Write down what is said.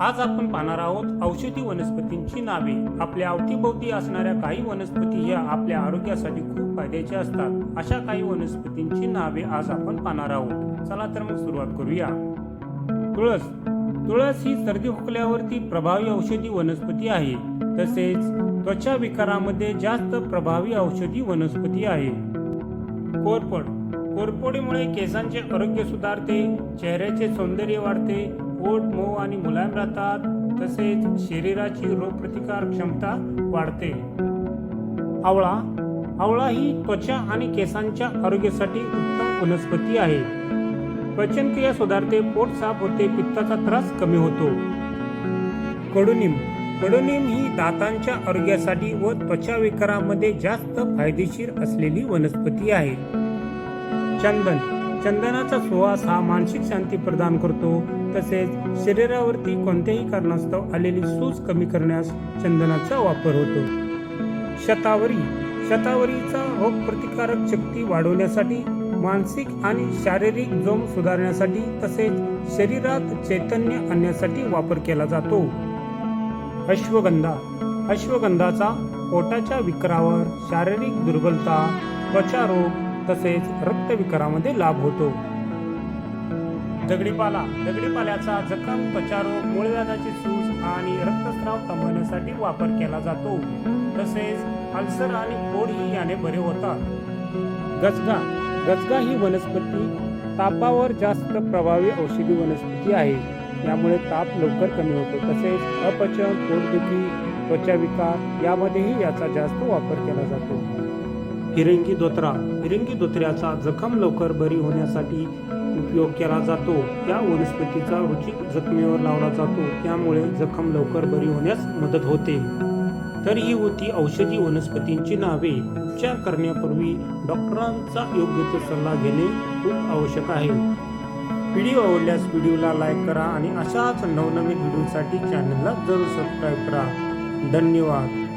आज आपण पाहणार आहोत औषधी वनस्पतींची नावे. आपल्या अवतीभोवती असणाऱ्या काही वनस्पती ह्या आपल्या आरोग्यासाठी खूप फायद्याच्या असतात. अशा काही वनस्पतींची नावे आज आपण पाहणार आहोत. चला तर मग सुरुवात करूया. तुळस. तुळस ही सर्दी खोकल्यावरती प्रभावी औषधी वनस्पती आहे. तसेच त्वचा विकारामध्ये जास्त प्रभावी औषधी वनस्पती आहे. कोरपड कोरपोडीमुळे केसांचे आरोग्य सुधारते चेहऱ्याचे सौंदर्य वाढते पोट मऊ आणि मुलायम राहतात. तसेच शरीराची रोगप्रतिकार क्षमता वाढते. आवळा आवळा ही त्वचा आणि केसांच्या आरोग्यासाठी उत्तम वनस्पती आहे. पचनक्रिया सुधारते पोट साफ होते पित्ताचा त्रास कमी होतो. कडुनिंब कडुनिंब ही दातांच्या आरोग्यासाठी व त्वचा विकारामध्ये जास्त फायदेशीर असलेली वनस्पती आहे. चंदन चंदनाचा सुवास हा मानसिक शांती प्रदान करतो. तसेच शरीरावरती कोणत्याही कारणास्तव आलेली सूज कमी करण्यास चंदनाचा वापर होतो. शतावरी. शतावरीचा रोगप्रतिकारक शक्ती वाढवण्यासाठी मानसिक आणि शारीरिक जोम सुधारण्यासाठी तसेच शरीरात चैतन्य आणण्यासाठी वापर केला जातो. अश्वगंधा. अश्वगंधाचा पोटाच्या विकारावर शारीरिक दुर्बलता त्वचा रोग तसेच रक्तविकारामध्ये लाभ होतो. दगडीपाला दगडीपाल्याचा जखम त्वचारोग मूळव्याधाची सूज आणि रक्तस्राव थांबवण्यासाठी वापर केला जातो. तसेच अल्सर आणि कोडही याने बरे होतात. गजगा गजगा ही वनस्पती तापावर जास्त प्रभावी औषधी वनस्पती आहे. यामुळे ताप लवकर कमी होतो. तसेच अपचन पोटदुखी त्वचा विकार यामध्येही याचा जास्त वापर केला जातो. फिरंगी धोत्रा. फिरंगी धोत्र्याचा जखम लवकर बरी होण्यासाठी उपयोग केला जातो. या वनस्पतीचा रुचिक जखमेवर लावला जातो. त्यामुळे जखम लवकर बरी होण्यास मदत होते. तर ही होती औषधी वनस्पतींची नावे. उपचार करण्यापूर्वी डॉक्टरांचा योग्य तो सल्ला घेणे खूप आवश्यक आहे. व्हिडिओ आवडल्यास व्हिडिओला लाईक करा आणि अशाच नवनवीन व्हिडिओसाठी चॅनलला जरूर सबस्क्राईब करा. धन्यवाद.